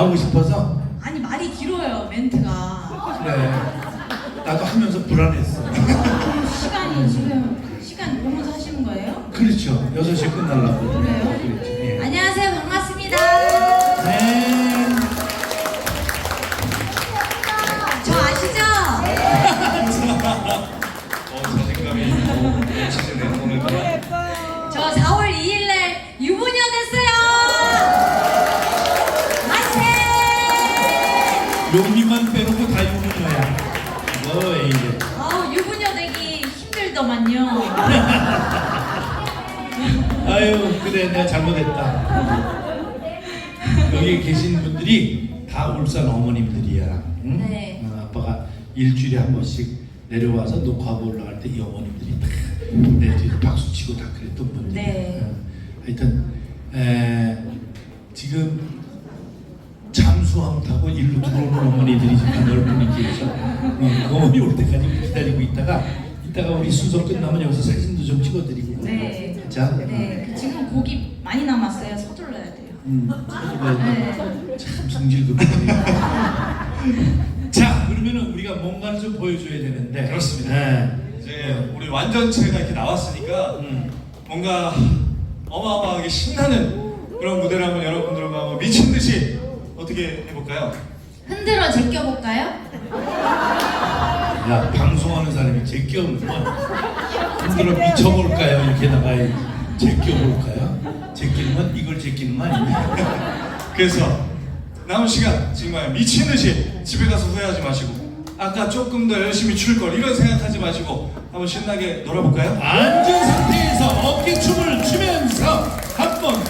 나오고 싶어서 아니 말이 길어요 멘트가. 그래. 나도 하면서 불안했어. 시간이 지금 시간 보면서 하시는 거예요? 그렇죠. 6시에 끝나려고. 그래요? 그렇죠. 용기만 빼놓고 다 유부녀야. 너왜 이래? 아우 유부녀 되기 힘들더만요. 아유 그래 내가 잘못했다. 여기 계신 분들이 다 울산 어머님들이야. 응? 네. 어, 아빠가 일주일에 한 번씩 내려와서 녹화하고 올라갈 때 이 어머님들이 다내 뒤에 박수 치고 다 그랬던 분들. 네. 하여튼 에, 지금 잠 수함 타고 일로 들어오는 어머니들이 지금 넓은 있계서 어, 그 어머니 올 때까지 기다리고 있다가 이따가 우리 순서 끝나면 여기서 사진도 좀 찍어드리고. 네. 자. 네. 그 지금 고기 많이 남았어요. 서둘러야 돼요. 음, 네. 참 성질급하네. 자, 그러면은 우리가 뭔가를 좀 보여줘야 되는데. 그렇습니다. 네. 이제 우리 완전체가 이렇게 나왔으니까 음. 뭔가 어마어마하게 신나는 그런 무대를 한번 여러분들과 한번 미친 듯이 어떻게 해볼까요? 흔들어 제껴볼까요? 야, 방송하는 사람이 제껴오면 흔들어 미쳐볼까요? 이렇게 나가야 제껴볼까요? 제끼는 건 이걸 제끼는 거 아니냐? 그래서 남은 시간 정말 미친 듯이 집에 가서 후회하지 마시고 아까 조금 더 열심히 출 걸 이런 생각하지 마시고 한번 신나게 놀아볼까요? 앉은 상태에서 어깨춤을 추면서 한번